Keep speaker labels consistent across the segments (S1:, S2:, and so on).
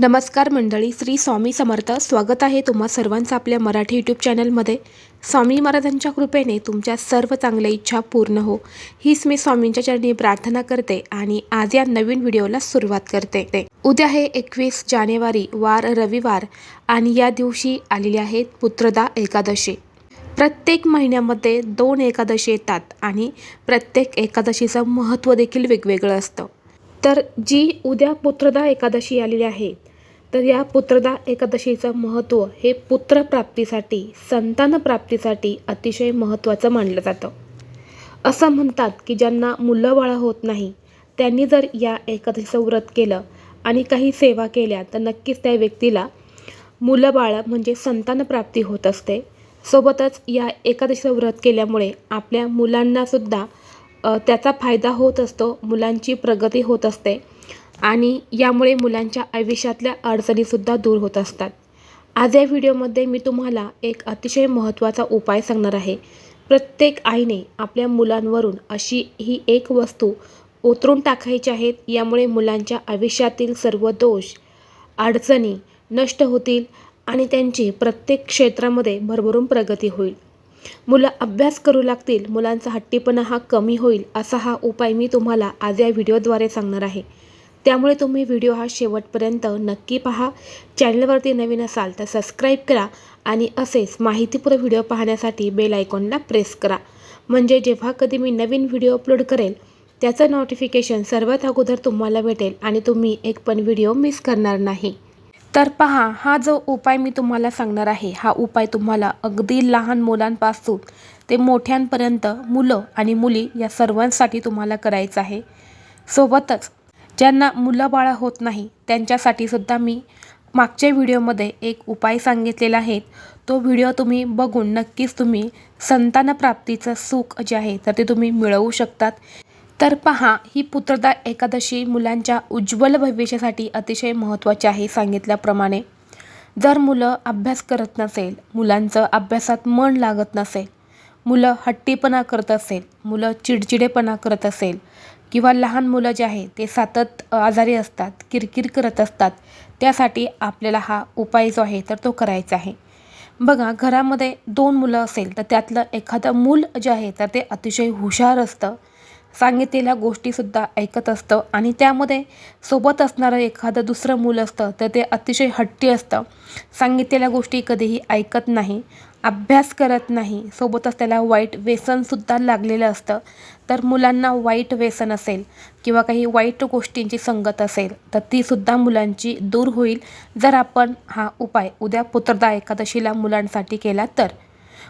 S1: नमस्कार मंडळी श्री स्वामी समर्थ. स्वागत आहे तुम्हा सर्वांचं आपल्या मराठी यूट्यूब चॅनलमध्ये. स्वामी महाराजांच्या कृपेने तुमच्या सर्व चांगल्या इच्छा पूर्ण हो. हीच मी स्वामींच्या चरणी प्रार्थना करते आणि आज या नवीन व्हिडिओला सुरुवात करते. उद्या आहे एकवीस जानेवारी वार रविवार आणि या दिवशी आलेली आहेत पुत्रदा एकादशी. प्रत्येक महिन्यामध्ये दोन एकादशी येतात आणि प्रत्येक एकादशीचं महत्त्व देखील वेगवेगळं असतं. तर जी उद्या पुत्रदा एकादशी आलेली आहे तर या पुत्रदा एकादशीचं महत्त्व हे पुत्रप्राप्तीसाठी संतानप्राप्तीसाठी अतिशय महत्त्वाचं मानलं जातं. असं म्हणतात की ज्यांना मुलं बाळं होत नाही त्यांनी जर या एकादशीचं व्रत केलं आणि काही सेवा केल्या तर नक्कीच त्या व्यक्तीला मुलं बाळं म्हणजे संतानप्राप्ती होत असते. सोबतच या एकादशीचं व्रत केल्यामुळे आपल्या मुलांनासुद्धा त्याचा फायदा होत असतो मुलांची प्रगती होत असते. आणि यामुळे मुलांच्या आयुष्यातल्या अडचणीसुद्धा दूर होत असतात. आज या व्हिडिओमध्ये मी तुम्हाला एक अतिशय महत्त्वाचा उपाय सांगणार आहे. प्रत्येक आईने आपल्या मुलांवरून अशी ही एक वस्तू उतरून टाकायची आहेत यामुळे मुलांच्या आयुष्यातील सर्व दोष अडचणी नष्ट होतील आणि त्यांची प्रत्येक क्षेत्रामध्ये भरभरून प्रगती होईल. मुलं अभ्यास करू लागतील मुलांचा हट्टीपणा हा कमी होईल असा हा उपाय मी तुम्हाला आज या व्हिडिओद्वारे सांगणार आहे. त्यामुळे तुम्ही व्हिडिओ हा शेवटपर्यंत नक्की पहा. चॅनलवरती नवीन असाल तर सबस्क्राईब करा आणि असेच माहितीपूर्ण व्हिडिओ पाहण्यासाठी बेल आयकॉनला प्रेस करा. म्हणजे जेव्हा कधी मी नवीन व्हिडिओ अपलोड करेल त्याचं नोटिफिकेशन सर्वात अगोदर तुम्हाला भेटेल आणि तुम्ही एक पण व्हिडिओ मिस करणार नाही. तर पहा हा जो उपाय मी तुम्हाला सांगणार आहे हा उपाय तुम्हाला अगदी लहान मुलांपासून ते मोठ्यांपर्यंत मुलं आणि मुली या सर्वांसाठी तुम्हाला करायचं आहे. सोबतच ज्यांना मुलं बाळं होत नाही त्यांच्यासाठी सुद्धा मी मागच्या व्हिडिओमध्ये एक उपाय सांगितलेला आहे. तो व्हिडिओ तुम्ही बघून नक्कीच तुम्ही संतानप्राप्तीचं सुख जे आहे तर ते तुम्ही मिळवू शकतात. तर पहा ही पुत्रदा एकादशी मुलांच्या उज्ज्वल भविष्यासाठी अतिशय महत्त्वाची आहे सांगितल्याप्रमाणे. जर मुलं अभ्यास करत नसेल मुलांचं अभ्यासात मन लागत नसेल मुलं हट्टीपणा करत असेल मुलं चिडचिडेपणा करत असेल किंवा लहान मुलं जे आहे ते सतत आजारी असतात किरकिर करत असतात त्यासाठी आपल्याला हा उपाय जो आहे तर तो करायचा आहे. बघा घरामध्ये दोन मुलं असेल तर त्यातलं एखादं मूल जे आहे तर ते अतिशय हुशार असतं. सांगितलेल्या गोष्टीसुद्धा ऐकत असतं आणि त्यामध्ये सोबत असणारं एखादं दुसरं मूल असतं तर ते अतिशय हट्टी असतं. सांगितलेल्या गोष्टी कधीही ऐकत नाही अभ्यास करत नाही. सोबतच त्याला वाईट व्यसनसुद्धा लागलेलं असतं. तर मुलांना वाईट व्यसन असेल किंवा काही वाईट गोष्टींची संगत असेल तर तीसुद्धा मुलांची दूर होईल. जर आपण हा उपाय उद्या पुत्रदा एकादशीला मुलांसाठी केला तर.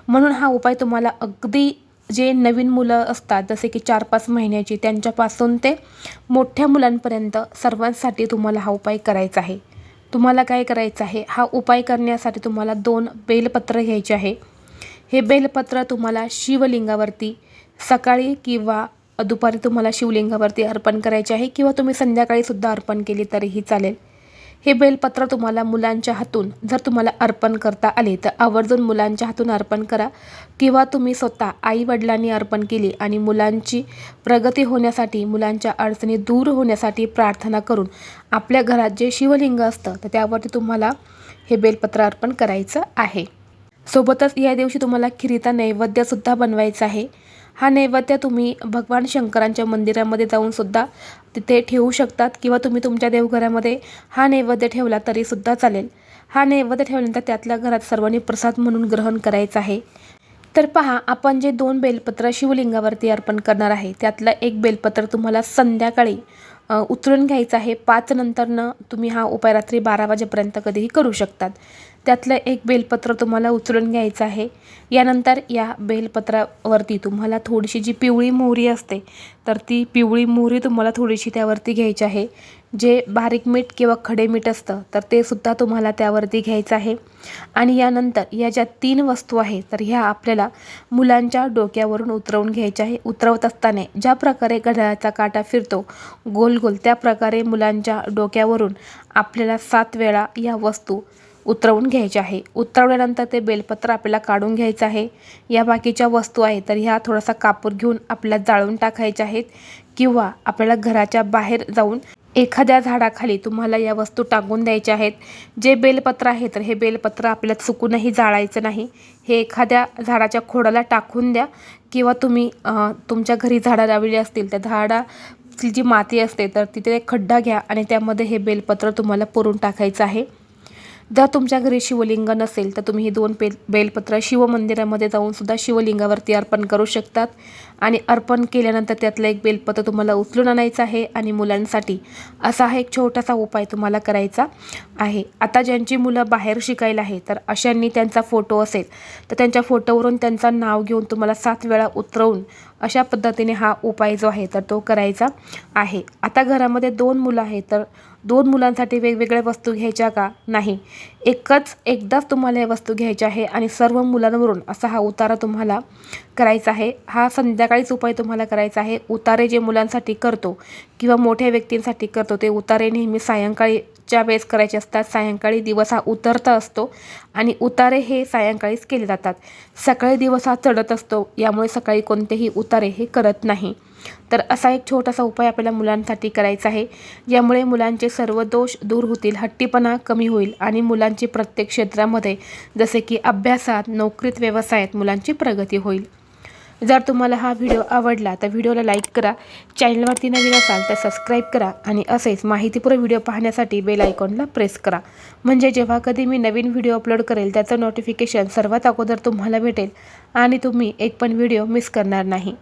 S1: म्हणून हा उपाय तुम्हाला अगदी जे नवीन मुलं असतात जसे की चार पाच महिन्याची त्यांच्यापासून ते मोठ्या मुलांपर्यंत सर्वांसाठी तुम्हाला हा उपाय करायचा आहे. तुम्हाला काय करायचं आहे? हा उपाय करण्यासाठी तुम्हाला दोन बेलपत्र घ्यायचे आहे. हे बेलपत्र तुम्हाला शिवलिंगावरती सकाळी किंवा दुपारी तुम्हाला शिवलिंगावरती अर्पण करायचे आहे किंवा तुम्ही संध्याकाळीसुद्धा अर्पण केली तरीही चालेल. हे बेलपत्र तुम्हाला मुलांच्या हातून जर तुम्हाला अर्पण करता आले तर आवर्जून मुलांच्या हातून अर्पण करा. किंवा तुम्ही स्वतः आईवडिलांनी अर्पण केली आणि मुलांची प्रगती होण्यासाठी मुलांच्या अडचणी दूर होण्यासाठी प्रार्थना करून आपल्या घरात जे शिवलिंग असतं तर त्यावरती तुम्हाला हे बेलपत्र अर्पण करायचं आहे. सोबतच या दिवशी तुम्हाला खिरीचा नैवेद्यसुद्धा बनवायचा आहे. हा नैवेद्य तुम्ही भगवान शंकरांच्या मंदिरामध्ये जाऊन सुद्धा तिथे ठेवू शकतात किंवा तुम्ही तुमच्या देवघरामध्ये हा नैवेद्य ठेवला तरीसुद्धा चालेल. हा नैवेद्य ठेवल्यानंतर त्यातल्या घरात सर्वांनी प्रसाद म्हणून ग्रहण करायचं आहे. तर पहा आपण जे दोन बेलपत्र शिवलिंगावरती अर्पण करणार आहे त्यातलं एक बेलपत्र तुम्हाला संध्याकाळी उतरून उचलून घ्यायचं आहे. पाच नंतरनं तुम्ही हा उपाय रात्री बारा वाजेपर्यंत कधीही करू शकतात. त्यातलं एक बेलपत्र तुम्हाला उचलून घ्यायचं आहे. यानंतर या बेलपत्रावरती तुम्हाला थोडीशी जी पिवळी मोहरी असते तर ती पिवळी मोहरी तुम्हाला थोडीशी त्यावरती घ्यायची आहे. जे बारीक मीठ किंवा खडे मीठ असतं तर ते सुद्धा तुम्हाला त्यावरती घ्यायचं आहे. आणि यानंतर या ज्या तीन वस्तू आहेत तर ह्या आपल्याला मुलांच्या डोक्यावरून उतरवून घ्यायच्या आहे. उतरवत असताना ज्या प्रकारे घड्याळाचा काटा फिरतो गोल गोल त्या प्रकारे मुलांच्या डोक्यावरून आपल्याला सात वेळा या वस्तू उतरवून घ्यायचे आहे. उतरवल्यानंतर ते बेलपत्र आपल्याला काढून घ्यायचं आहे. या बाकीच्या वस्तू आहेत तर ह्या थोडासा कापूर घेऊन आपल्याला जाळून टाकायच्या आहेत किंवा आपल्याला घराच्या बाहेर जाऊन एखाद्या झाडाखाली तुम्हाला या वस्तू टाकून द्यायच्या आहेत. जे बेलपत्र आहे तर हे बेलपत्र आपल्याला चुकूनही जाळायचं नाही. हे एखाद्या झाडाच्या खोडाला टाकून द्या किंवा तुम्ही तुमच्या घरी झाडं लावली असतील त्या झाडाची जी माती असते तर तिथे एक खड्डा घ्या आणि त्यामध्ये हे बेलपत्र तुम्हाला पुरून टाकायचं आहे. जर तुमच्या घरी शिवलिंग नसेल तर तुम्ही हे दोन बेल बेलपत्र शिवमंदिरामध्ये जाऊन सुद्धा शिवलिंगावरती अर्पण करू शकतात. आणि अर्पण केल्यानंतर त्यातलं एक बेलपत्र तुम्हाला उचलून आणायचं आहे आणि मुलांसाठी असा हा एक छोटासा उपाय तुम्हाला करायचा आहे. आता ज्यांची मुलं बाहेर शिकायला आहे तर अशांनी त्यांचा फोटो असेल तर त्यांच्या फोटोवरून त्यांचं नाव घेऊन तुम्हाला सात वेळा उतरवून अशा पद्धतीने हा उपाय जो आहे तर तो करायचा आहे. आता घरामध्ये दोन मुलं आहेत तर दोन मुलांसाठी वेगवेगळ्या वस्तू घ्यायच्या का? नाही. एकच एकदाच तुम्हाला या वस्तू घ्यायच्या आहे आणि सर्व मुलांवरून असा हा उतारा तुम्हाला करायचा आहे. हा संध्याकाळीच उपाय तुम्हाला करायचा आहे. उतारे जे मुलांसाठी करतो किंवा मोठ्या व्यक्तींसाठी करतो ते उतारे नेहमी सायंकाळीच्या वेळेस करायचे असतात. सायंकाळी दिवस हा उतरता असतो आणि उतारे हे सायंकाळीच केले जातात. सकाळी दिवस हा चढत असतो यामुळे सकाळी कोणतेही उतारे हे करत नाही. तर असा एक छोटासा उपाय आपल्याला मुलांसाठी करायचा आहे. यामुळे मुलांचे सर्व दोष दूर होतील हट्टीपणा कमी होईल आणि मुलांची प्रत्येक क्षेत्रामध्ये जसे की अभ्यासात नोकरीत व्यवसायात मुलांची प्रगती होईल. जर तुम्हाला हा व्हिडिओ आवडला तर व्हिडिओला लाईक करा. चॅनलवरती नवीन असाल तर सबस्क्राईब करा. आणि असेच माहितीपूर्ण व्हिडिओ पाहण्यासाठी बेल आयकॉनला प्रेस करा. म्हणजे जेव्हा कधी मी नवीन व्हिडिओ अपलोड करेल त्याचं नोटिफिकेशन सर्वात अगोदर तुम्हाला भेटेल. आणि तुम्ही एक पण व्हिडिओ मिस करणार नाही.